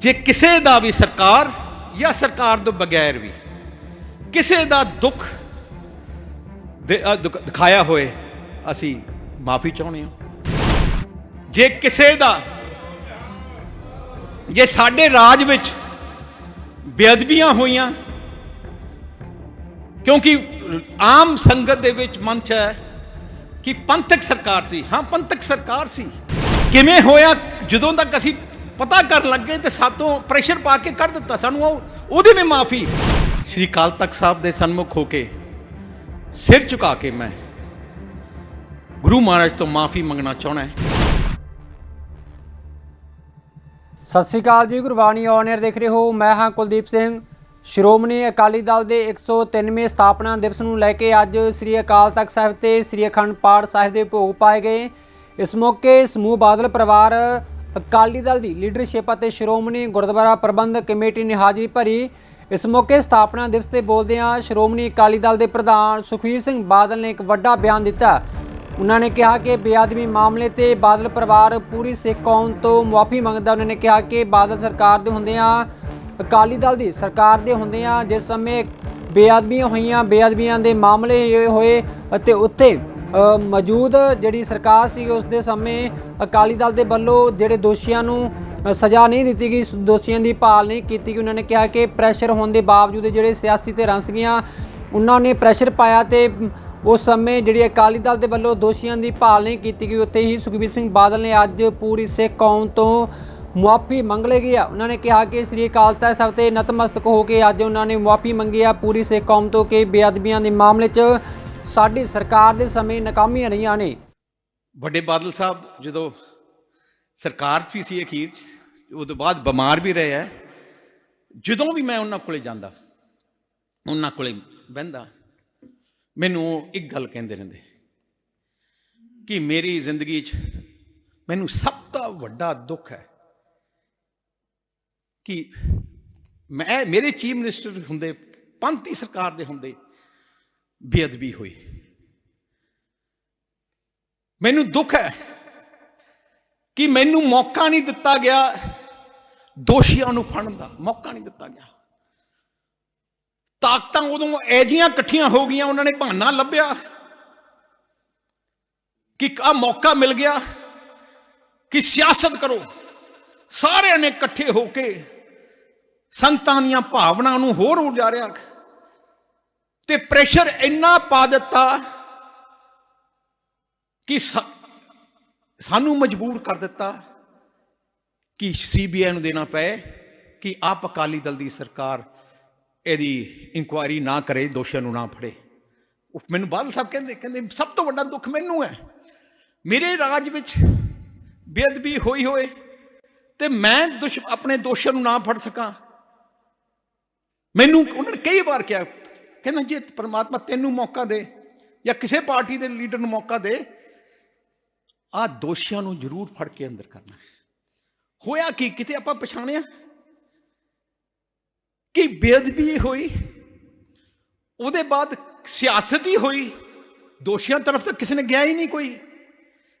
ਜੇ ਕਿਸੇ ਦਾ ਵੀ ਸਰਕਾਰ ਜਾਂ ਸਰਕਾਰ ਤੋਂ ਬਗੈਰ ਵੀ ਕਿਸੇ ਦਾ ਦੁੱਖ ਦਿਖਾਇਆ ਹੋਏ, ਅਸੀਂ ਮਾਫੀ ਚਾਹੁੰਦੇ ਹਾਂ। ਜੇ ਕਿਸੇ ਦਾ, ਜੇ ਸਾਡੇ ਰਾਜ ਵਿੱਚ ਬੇਅਦਬੀਆਂ ਹੋਈਆਂ, ਕਿਉਂਕਿ ਆਮ ਸੰਗਤ ਦੇ ਵਿੱਚ ਮੰਚ ਹੈ ਕਿ ਪੰਥਕ ਸਰਕਾਰ ਸੀ। ਹਾਂ, ਪੰਥਕ ਸਰਕਾਰ ਸੀ। ਕਿਵੇਂ ਹੋਇਆ, ਜਦੋਂ ਤੱਕ ਅਸੀਂ ਪਤਾ ਕਰਨ ਲੱਗੇ ਤੇ ਸਾਤੋਂ ਪ੍ਰੈਸ਼ਰ ਪਾ ਕੇ ਕਰ ਦਿੱਤਾ ਸਾਨੂੰ। ਉਹ ਉਹਦੀ ਮਾਫੀ। ਸ਼੍ਰੀ ਕਾਲ ਤਖਤ ਸਾਹਿਬ ਦੇ ਸਨਮੁਖ ਹੋ ਕੇ ਸਿਰ ਝੁਕਾ ਕੇ ਮੈਂ ਗੁਰੂ ਮਹਾਰਾਜ ਤੋਂ ਮਾਫੀ ਮੰਗਣਾ ਚਾਹਣਾ ਹੈ। ਸਤਿ ਸ੍ਰੀ ਅਕਾਲ ਜੀ, ਗੁਰਬਾਣੀ ਔਨ 에ਅਰ ਦੇਖ ਰਹੇ ਹੋ। ਮੈਂ ਹਾਂ ਕੁਲਦੀਪ ਸਿੰਘ। ਸ਼੍ਰੋਮਣੀ ਅਕਾਲੀ ਦਲ ਦੇ 103ਵੇਂ ਸਥਾਪਨਾ ਦਿਵਸ ਨੂੰ ਲੈ ਕੇ ਅੱਜ ਸ੍ਰੀ ਅਕਾਲ ਤਖਤ ਸਾਹਿਬ ਤੇ ਸ੍ਰੀ ਅਖੰਡ ਪਾਠ ਸਾਹਿਬ ਦੇ ਭੋਗ ਪਾਏ ਗਏ। ਇਸ ਮੌਕੇ ਸਮੂਹ ਬਾਦਲ ਪਰਿਵਾਰ ਅਕਾਲੀ ਦਲ ਦੀ ਲੀਡਰਸ਼ਿਪ ਅਤੇ ਸ਼੍ਰੋਮਣੀ ਗੁਰਦੁਆਰਾ ਪ੍ਰਬੰਧਕ ਕਮੇਟੀ ਨੇ ਹਾਜ਼ਰੀ ਭਰੀ। ਇਸ ਮੌਕੇ ਸਥਾਪਨਾ ਦਿਵਸ ਤੇ ਬੋਲਦਿਆਂ ਸ਼੍ਰੋਮਣੀ ਅਕਾਲੀ ਦਲ ਦੇ ਪ੍ਰਧਾਨ ਸੁਖਵੀਰ ਸਿੰਘ ਬਾਦਲ ਨੇ ਇੱਕ ਵੱਡਾ ਬਿਆਨ ਦਿੱਤਾ। ਉਹਨਾਂ ਨੇ ਕਿਹਾ ਕਿ ਬੇਅਦਬੀ ਮਾਮਲੇ ਤੇ ਬਾਦਲ ਪਰਿਵਾਰ ਪੂਰੀ ਸਿੱਖ ਕੌਮ ਤੋਂ ਮੁਆਫੀ ਮੰਗਦਾ। ਉਹਨਾਂ ਨੇ ਕਿਹਾ ਕਿ ਬਾਦਲ ਸਰਕਾਰ ਦੇ ਹੁੰਦਿਆਂ, ਅਕਾਲੀ ਦਲ ਦੀ ਸਰਕਾਰ ਦੇ ਹੁੰਦਿਆਂ ਜਿਸ ਸਮੇਂ ਬੇਅਦਬੀਆਂ ਹੋਈਆਂ, ਬੇਅਦਬੀਆਂ ਦੇ ਮਾਮਲੇ ਹੋਏ ਅਤੇ ਉੱਥੇ ਮੌਜੂਦ ਜਿਹੜੀ ਸਰਕਾਰ ਸੀ ਉਸ ਦੇ ਸਮੇਂ ਅਕਾਲੀ ਦਲ ਦੇ ਵੱਲੋਂ ਜਿਹੜੇ ਦੋਸ਼ੀਆਂ ਨੂੰ ਸਜ਼ਾ ਨਹੀਂ ਦਿੱਤੀ ਗਈ ਦੋਸ਼ੀਆਂ ਦੀ ਭਾਲ ਨਹੀਂ ਕੀਤੀ ਗਈ, ਉਹਨਾਂ ਨੇ ਕਿਹਾ ਕਿ ਪ੍ਰੈਸ਼ਰ ਹੋਣ ਦੇ ਬਾਵਜੂਦ ਜਿਹੜੇ ਸਿਆਸੀ ਧਿਰਾਂ ਸੀਗੀਆਂ, ਉਹਨਾਂ ਨੇ ਪ੍ਰੈਸ਼ਰ ਪਾਇਆ ਤੇ ਉਸ ਸਮੇਂ ਜਿਹੜੀ ਅਕਾਲੀ ਦਲ ਦੇ ਵੱਲੋਂ ਦੋਸ਼ੀਆਂ ਦੀ ਭਾਲ ਨਹੀਂ ਕੀਤੀ ਗਈ, ਉੱਥੇ ਹੀ ਸੁਖਬੀਰ ਸਿੰਘ ਬਾਦਲ ਨੇ ਅੱਜ ਪੂਰੀ ਸਿੱਖ ਕੌਮ ਤੋਂ ਮੁਆਫੀ ਮੰਗ ਲਈ ਆ। ਉਹਨਾਂ ਨੇ ਕਿਹਾ ਕਿ ਸ੍ਰੀ ਅਕਾਲ ਤਖਤ ਸਾਹਿਬ ਤੇ ਨਤਮਸਤਕ ਹੋ ਕੇ ਅੱਜ ਉਹਨਾਂ ਨੇ ਮੁਆਫੀ ਮੰਗੀ ਆ ਪੂਰੀ ਸਿੱਖ ਕੌਮ ਤੋਂ ਕਿ ਬੇਅਦਬੀਆਂ ਦੇ ਮਾਮਲੇ 'ਚ ਸਾਡੀ ਸਰਕਾਰ ਦੇ ਸਮੇਂ ਨਾਕਾਮੀਆਂ ਰਹੀਆਂ ਨੇ। ਵੱਡੇ ਬਾਦਲ ਸਾਹਿਬ, ਜਦੋਂ ਸਰਕਾਰ 'ਚ ਵੀ ਸੀ ਅਖੀਰ 'ਚ ਉਹ ਤੋਂ ਬਾਅਦ ਬਿਮਾਰ ਵੀ ਰਹੇ ਹੈ ਜਦੋਂ ਵੀ ਮੈਂ ਉਹਨਾਂ ਕੋਲੇ ਜਾਂਦਾ, ਉਹਨਾਂ ਕੋਲੇ ਬਹਿੰਦਾ, ਮੈਨੂੰ ਉਹ ਇੱਕ ਗੱਲ ਕਹਿੰਦੇ ਰਹਿੰਦੇ, ਕਿ ਮੇਰੀ ਜ਼ਿੰਦਗੀ 'ਚ ਮੈਨੂੰ ਸਭ ਤੋਂ ਵੱਡਾ ਦੁੱਖ ਹੈ ਕਿ ਮੈਂ, ਮੇਰੇ ਚੀਫ ਮਿਨਿਸਟਰ ਹੁੰਦੇ, ਪੰਥੀ ਸਰਕਾਰ ਦੇ ਹੁੰਦੇ ਬੇਅਦਬੀ ਹੋਈ। ਮੈਨੂੰ ਦੁੱਖ ਹੈ ਕਿ ਮੈਨੂੰ ਮੌਕਾ ਨਹੀਂ ਦਿੱਤਾ ਗਿਆ ਦੋਸ਼ੀਆਂ ਨੂੰ ਫੜਨ ਦਾ, ਮੌਕਾ ਨਹੀਂ ਦਿੱਤਾ ਗਿਆ। ਤਾਕਤਾਂ ਉਦੋਂ ਐਜੀਆਂ ਇਕੱਠੀਆਂ ਹੋ ਗਈਆਂ, ਉਹਨਾਂ ਨੇ ਬਹਾਨਾ ਲੱਭਿਆ ਕਿ ਆ ਮੌਕਾ ਮਿਲ ਗਿਆ ਕਿ ਸਿਆਸਤ ਕਰੋ। ਸਾਰਿਆਂ ਨੇ ਇਕੱਠੇ ਹੋ ਕੇ ਸੰਤਾਂ ਦੀਆਂ ਭਾਵਨਾ ਨੂੰ ਹੋਰ ਉਜਾਰਿਆ। ਤੇ ਪ੍ਰੈਸ਼ਰ ਇੰਨਾ ਪਾ ਦਿੱਤਾ ਕਿ ਸਾਨੂੰ ਮਜਬੂਰ ਕਰ ਦਿੱਤਾ ਕਿ ਸੀਬੀਆਈ ਨੂੰ ਦੇਣਾ ਪਏ ਕਿ ਆਪ ਅਕਾਲੀ ਦਲ ਦੀ ਸਰਕਾਰ ਇਹਦੀ ਇਨਕੁਆਇਰੀ ਨਾ ਕਰੇ, ਦੋਸ਼ੀਆਂ ਨੂੰ ਨਾ ਫੜੇ। ਉਹ ਮੈਨੂੰ ਬਾਦਲ ਸਾਹਿਬ ਕਹਿੰਦੇ ਕਹਿੰਦੇ, ਸਭ ਤੋਂ ਵੱਡਾ ਦੁੱਖ ਮੈਨੂੰ ਹੈ। ਮੇਰੇ ਰਾਜ ਵਿੱਚ ਬੇਅਦਬੀ ਹੋਈ ਹੋਏ ਤੇ ਮੈਂ ਦੁਸ਼, ਆਪਣੇ ਦੋਸ਼ਾਂ ਨੂੰ ਨਾ ਫੜ ਸਕਾਂ। ਮੈਨੂੰ ਉਹਨਾਂ ਨੇ ਕਈ ਵਾਰ ਕਿਹਾ ਕਹਿੰਦਾ ਜੇ ਪਰਮਾਤਮਾ ਤੈਨੂੰ ਮੌਕਾ ਦੇ ਜਾਂ ਕਿਸੇ ਪਾਰਟੀ ਦੇ ਲੀਡਰ ਨੂੰ ਮੌਕਾ ਦੇ ਆ ਦੋਸ਼ੀਆਂ ਨੂੰ ਜ਼ਰੂਰ ਫੜ ਕੇ ਅੰਦਰ ਕਰਨਾ ਹੋਇਆ ਕੀ? ਕਿਤੇ ਆਪਾਂ ਪਛਾਣਿਆ? ਕਿ ਬੇਅਦਬੀ ਹੋਈ, ਉਹਦੇ ਬਾਅਦ ਸਿਆਸਤ ਹੀ ਹੋਈ, ਦੋਸ਼ੀਆਂ ਤਰਫ ਤਾਂ ਕਿਸੇ ਨੇ ਗਿਆ ਹੀ ਨਹੀਂ ਕੋਈ।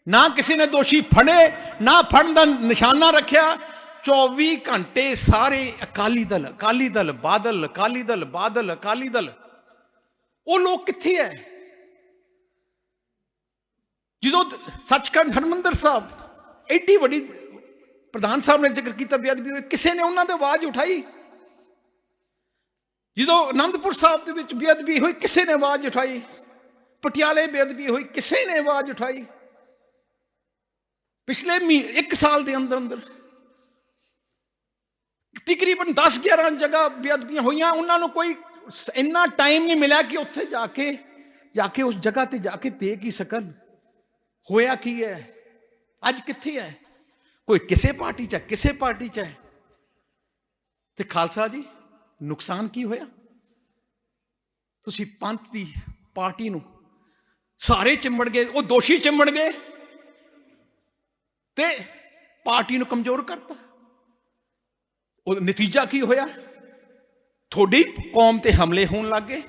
ਨਾ ਕਿਸੇ ਨੇ ਦੋਸ਼ੀ ਫੜੇ, ਨਾ ਫੜਨ ਦਾ ਨਿਸ਼ਾਨਾ ਰੱਖਿਆ। 24 ਘੰਟੇ ਸਾਰੇ ਅਕਾਲੀ ਦਲ ਅਕਾਲੀ ਦਲ, ਬਾਦਲ, ਅਕਾਲੀ ਦਲ, ਬਾਦਲ, ਅਕਾਲੀ ਦਲ ਉਹ ਲੋਕ ਕਿੱਥੇ ਹੈ ਜਦੋਂ ਸੱਚਖੰਡ ਹਰਮੰਦਰ ਸਾਹਿਬ ਐਡੀ ਵੱਡੀ ਪ੍ਰਧਾਨ ਸਾਹਿਬ ਨੇ ਜ਼ਿਕਰ ਕੀਤਾ ਬੇਅਦਬੀ ਹੋਈ ਕਿਸੇ ਨੇ ਉਹਨਾਂ ਤੇ ਆਵਾਜ਼ ਉਠਾਈ। ਜਦੋਂ ਆਨੰਦਪੁਰ ਸਾਹਿਬ ਦੇ ਵਿੱਚ ਬੇਅਦਬੀ ਹੋਈ, ਕਿਸੇ ਨੇ ਆਵਾਜ਼ ਉਠਾਈ। ਪਟਿਆਲੇ ਬੇਅਦਬੀ ਹੋਈ, ਕਿਸੇ ਨੇ ਆਵਾਜ਼ ਉਠਾਈ। ਪਿਛਲੇ ਮੀ, ਇੱਕ ਸਾਲ ਦੇ ਅੰਦਰ ਅੰਦਰ ਤਕਰੀਬਨ 10 11 ਜਗ੍ਹਾ ਬੇਅਦਬੀਆਂ ਹੋਈਆਂ, ਉਹਨਾਂ ਨੂੰ ਕੋਈ ਇੰਨਾ ਟਾਈਮ ਨਹੀਂ ਮਿਲਿਆ ਕਿ ਉੱਥੇ ਜਾ ਕੇ ਜਾ ਕੇ ਉਸ ਜਗ੍ਹਾ ਤੇ ਜਾ ਕੇ ਦੇਖ ਹੀ ਸਕਣ। ਹੋਇਆ ਕੀ ਹੈ? ਅੱਜ ਕਿੱਥੇ ਹੈ? ਕੋਈ ਕਿਸੇ ਪਾਰਟੀ 'ਚ ਹੈ, ਕਿਸੇ ਪਾਰਟੀ 'ਚ ਹੈ। ਤੇ ਖਾਲਸਾ ਜੀ, ਨੁਕਸਾਨ ਕੀ ਹੋਇਆ? ਤੁਸੀਂ ਪੰਥ ਦੀ ਪਾਰਟੀ ਨੂੰ ਸਾਰੇ ਚਿੰਬੜ ਗਏ, ਉਹ ਦੋਸ਼ੀ ਚਿੰਬੜ ਗਏ। ਤੇ ਪਾਰਟੀ ਨੂੰ ਕਮਜ਼ੋਰ ਕਰਤਾ। ਉਹ ਨਤੀਜਾ ਕੀ ਹੋਇਆ? ਤੁਹਾਡੀ ਕੌਮ ਤੇ ਹਮਲੇ ਹੋਣ ਲੱਗੇ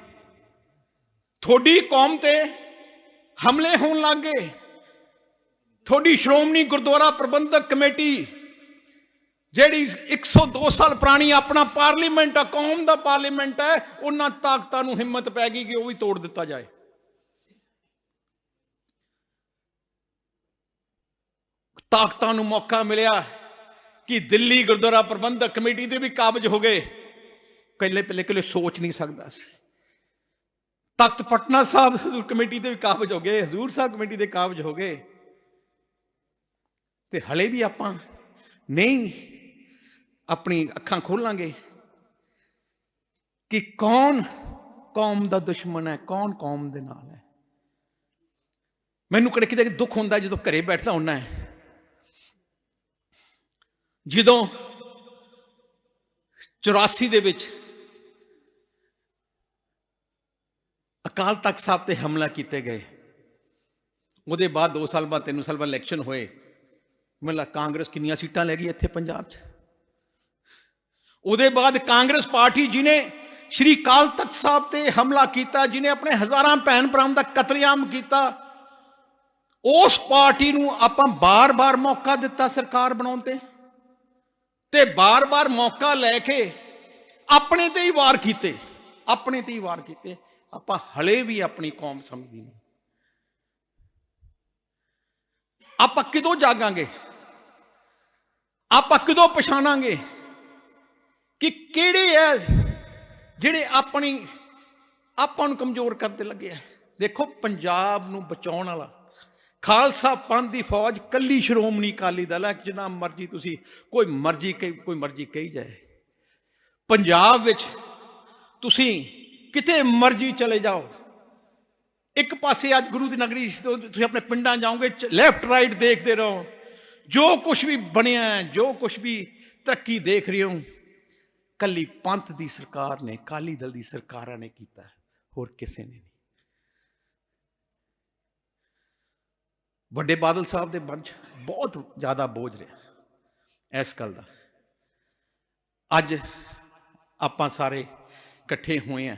ਤੁਹਾਡੀ ਕੌਮ ਤੇ ਹਮਲੇ ਹੋਣ ਲੱਗੇ ਤੁਹਾਡੀ ਸ਼੍ਰੋਮਣੀ ਗੁਰਦੁਆਰਾ ਪ੍ਰਬੰਧਕ ਕਮੇਟੀ, ਜਿਹੜੀ 102 ਸਾਲ ਪੁਰਾਣੀ ਆਪਣਾ ਪਾਰਲੀਮੈਂਟ ਆ, ਕੌਮ ਦਾ ਪਾਰਲੀਮੈਂਟ ਹੈ, ਉਹਨਾਂ ਤਾਕਤਾਂ ਨੂੰ ਹਿੰਮਤ ਪੈ ਗਈ ਕਿ ਉਹ ਵੀ ਤੋੜ ਦਿੱਤਾ ਜਾਏ। ਤਾਕਤਾਂ ਨੂੰ ਮੌਕਾ ਮਿਲਿਆ ਕਿ ਦਿੱਲੀ ਗੁਰਦੁਆਰਾ ਪ੍ਰਬੰਧਕ ਕਮੇਟੀ ਦੇ ਵੀ ਕਾਬਜ ਹੋ ਗਏ। ਪਹਿਲੇ ਪਹਿਲੇ ਕਿਲੇ ਸੋਚ ਨਹੀਂ ਸਕਦਾ ਸੀ। ਤਖਤ ਪਟਨਾ ਸਾਹਿਬ ਹਜ਼ੂਰ ਕਮੇਟੀ ਦੇ ਵੀ ਕਾਬਜ ਹੋ ਗਏ, ਹਜ਼ੂਰ ਸਾਹਿਬ ਕਮੇਟੀ ਦੇ ਕਾਬਜ ਹੋ ਗਏ। ਤੇ ਹਲੇ ਵੀ ਆਪਾਂ ਨਹੀਂ ਆਪਣੀ ਅੱਖਾਂ ਖੋਲਾਂਗੇ ਕਿ ਕੌਣ ਕੌਮ ਦਾ ਦੁਸ਼ਮਣ ਹੈ, ਕੌਣ ਕੌਮ ਦੇ ਨਾਲ ਹੈ। ਮੈਨੂੰ ਕਿਹੜੇ ਕਿਤੇ ਦੁੱਖ ਹੁੰਦਾ ਜਦੋਂ ਘਰੇ ਬੈਠਦਾ ਹੁੰਦਾ ਹੈ। ਜਦੋਂ 84 ਦੇ ਵਿੱਚ ਅਕਾਲ ਤਖਤ ਸਾਹਿਬ ਤੇ ਹਮਲਾ ਕੀਤੇ ਗਏ। ਉਹਦੇ ਬਾਅਦ 2 ਸਾਲ ਬਾਅਦ 3 ਸਾਲ ਬਾਅਦ ਇਲੈਕਸ਼ਨ ਹੋਏ। ਮਤਲਬ ਕਾਂਗਰਸ ਕਿੰਨੀਆਂ ਸੀਟਾਂ ਲੈ ਗਈ ਇੱਥੇ ਪੰਜਾਬ 'ਚ? ਉਹਦੇ ਬਾਅਦ ਕਾਂਗਰਸ ਪਾਰਟੀ ਜਿਨੇ ਸ਼੍ਰੀ ਕਾਲ ਤਖਤ ਸਾਹਿਬ ਤੇ ਹਮਲਾ ਕੀਤਾ ਜਿਨੇ ਆਪਣੇ ਹਜ਼ਾਰਾਂ ਭੈਣ ਭਰਾਵਾਂ ਦਾ ਕਤਲੇਆਮ ਕੀਤਾ, ਉਸ ਪਾਰਟੀ ਨੂੰ ਆਪਾਂ ਬਾਰ-ਬਾਰ ਮੌਕਾ ਦਿੱਤਾ ਸਰਕਾਰ ਬਣਾਉਣ ਤੇ। ਤੇ ਬਾਰ-ਬਾਰ ਮੌਕਾ ਲੈ ਕੇ ਆਪਣੇ ਤੇ ਹੀ ਵਾਰ ਕੀਤੇ, ਆਪਣੇ ਤੇ ਹੀ ਵਾਰ ਕੀਤੇ। ਆਪਾਂ ਹਲੇ ਵੀ ਆਪਣੀ ਕੌਮ ਸਮਝਦੀ ਨਹੀਂ। ਆਪਾਂ ਕਿਦੋਂ ਜਾਗਾਂਗੇ? ਆਪਾਂ ਕਿਦੋਂ ਪਛਾਣਾਂਗੇ ਕਿ ਕਿਹੜੇ ਐ ਜਿਹੜੇ ਆਪਣੀ ਆਪਾਂ ਨੂੰ ਕਮਜ਼ੋਰ ਕਰਦੇ ਲੱਗੇ ਆ ਦੇਖੋ, ਪੰਜਾਬ ਨੂੰ ਬਚਾਉਣ ਵਾਲਾ ਖਾਲਸਾ ਪੰਥ ਦੀ ਫੌਜ ਕੱਲੀ ਸ਼੍ਰੋਮਣੀ ਅਕਾਲੀ ਦਲ ਹੈ ਜਿੰਨਾ ਮਰਜ਼ੀ ਤੁਸੀਂ ਕੋਈ ਮਰਜ਼ੀ ਕਹੀ, ਕੋਈ ਮਰਜ਼ੀ ਕਹੀ ਜਾਏ। ਪੰਜਾਬ ਵਿੱਚ ਤੁਸੀਂ ਕਿਤੇ ਮਰਜ਼ੀ ਚਲੇ ਜਾਓ। ਇੱਕ ਪਾਸੇ ਅੱਜ ਗੁਰੂ ਦੀ ਨਗਰੀ ਤੁਸੀਂ ਆਪਣੇ ਪਿੰਡਾਂ ਜਾਓਗੇ ਲੈਫਟ ਰਾਈਟ ਦੇਖਦੇ ਰਹੋ। ਜੋ ਕੁਝ ਵੀ ਬਣਿਆ ਹੈ, ਜੋ ਕੁਝ ਵੀ ਤਰੱਕੀ ਦੇਖ ਰਹੇ ਹੋ ਕੱਲੀ ਪੰਥ ਦੀ ਸਰਕਾਰ ਨੇ ਕਾਲੀ ਦਲ ਦੀ ਸਰਕਾਰਾਂ ਨੇ ਕੀਤਾ ਹੋਰ ਕਿਸੇ ਨੇ ਨਹੀਂ। ਵੱਡੇ ਬਾਦਲ ਸਾਹਿਬ ਦੇ ਮਨ 'ਚ ਬਹੁਤ ਜ਼ਿਆਦਾ ਬੋਝ ਰਿਹਾ ਇਸ ਗੱਲ ਦਾ। ਅੱਜ ਆਪਾਂ ਸਾਰੇ ਇਕੱਠੇ ਹੋਏ ਆ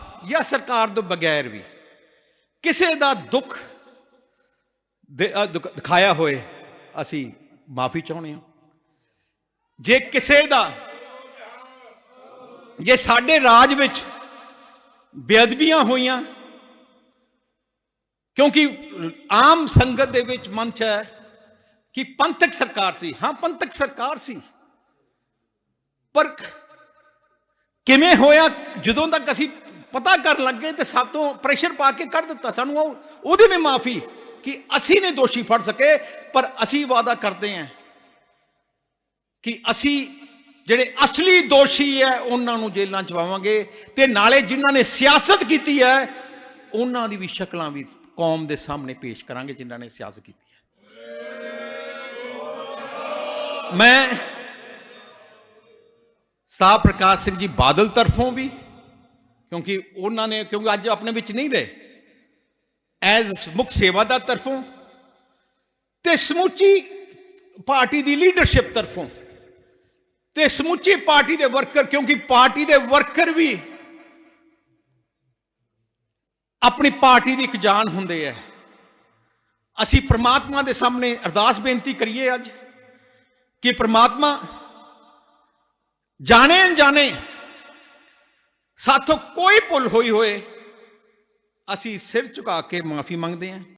ਜਾਂ ਸਰਕਾਰ ਤੋਂ ਬਗੈਰ ਵੀ ਕਿਸੇ ਦਾ ਦੁੱਖ ਦਿਖਾਇਆ ਹੋਏ, ਅਸੀਂ ਮਾਫੀ ਚਾਹੁੰਦੇ ਹਾਂ। ਜੇ ਕਿਸੇ ਦਾ, ਜੇ ਸਾਡੇ ਰਾਜ ਵਿੱਚ ਬੇਅਦਬੀਆਂ ਹੋਈਆਂ, ਕਿਉਂਕਿ ਆਮ ਸੰਗਤ ਦੇ ਵਿੱਚ ਮੰਚ ਹੈ ਕਿ ਪੰਥਕ ਸਰਕਾਰ ਸੀ। ਹਾਂ, ਪੰਥਕ ਸਰਕਾਰ ਸੀ। ਪਰ ਕਿਵੇਂ ਹੋਇਆ, ਜਦੋਂ ਤੱਕ ਅਸੀਂ ਪਤਾ ਕਰਨ ਲੱਗੇ ਤੇ ਸਭ ਤੋਂ ਪ੍ਰੈਸ਼ਰ ਪਾ ਕੇ ਕੱਢ ਦਿੱਤਾ ਸਾਨੂੰ। ਉਹ ਉਹਦੀ ਵੀ ਮਾਫੀ ਕਿ ਅਸੀਂ ਨੇ ਦੋਸ਼ੀ ਫੜ ਸਕੇ, ਪਰ ਅਸੀਂ ਵਾਅਦਾ ਕਰਦੇ ਹਾਂ ਕਿ ਅਸੀਂ ਜਿਹੜੇ ਅਸਲੀ ਦੋਸ਼ੀ ਹੈ, ਉਹਨਾਂ ਨੂੰ ਜੇਲ੍ਹਾਂ ਚ ਪਾਵਾਂਗੇ ਤੇ ਨਾਲੇ ਜਿਨ੍ਹਾਂ ਨੇ ਸਿਆਸਤ ਕੀਤੀ ਹੈ, ਉਹਨਾਂ ਦੀ ਵੀ ਸ਼ਕਲਾਂ ਵੀ ਕੌਮ ਦੇ ਸਾਹਮਣੇ ਪੇਸ਼ ਕਰਾਂਗੇ, ਜਿਨ੍ਹਾਂ ਨੇ ਸਿਆਸਤ ਕੀਤੀ ਹੈ। ਮੈਂ ਸਤਾ ਪ੍ਰਕਾਸ਼ ਸਿੰਘ ਜੀ ਬਾਦਲ ਤਰਫੋਂ ਵੀ ਕਿਉਂਕਿ ਉਹਨਾਂ ਨੇ, ਕਿਉਂਕਿ ਅੱਜ ਆਪਣੇ ਵਿੱਚ ਨਹੀਂ ਰਹੇ। ਐਜ਼ ਮੁੱਖ ਸੇਵਾਦਾਰ ਤਰਫੋਂ ਤੇ ਸਮੁੱਚੀ ਪਾਰਟੀ ਦੀ ਲੀਡਰਸ਼ਿਪ ਤਰਫੋਂ ਤੇ ਸਮੁੱਚੀ ਪਾਰਟੀ ਦੇ ਵਰਕਰ ਕਿਉਂਕਿ ਪਾਰਟੀ ਦੇ ਵਰਕਰ ਵੀ ਆਪਣੀ ਪਾਰਟੀ ਦੀ ਇੱਕ ਜਾਨ ਹੁੰਦੇ ਆ ਅਸੀਂ ਪ੍ਰਮਾਤਮਾ ਦੇ ਸਾਹਮਣੇ ਅਰਦਾਸ ਬੇਨਤੀ ਕਰੀਏ ਅੱਜ ਕਿ ਪ੍ਰਮਾਤਮਾ ਜਾਣੇ ਅਣਜਾਣੇ ਸਾਥੋਂ ਕੋਈ ਭੁੱਲ ਹੋਈ ਹੋਏ ਅਸੀਂ ਸਿਰ ਝੁਕਾ ਕੇ ਮਾਫੀ ਮੰਗਦੇ ਹਾਂ।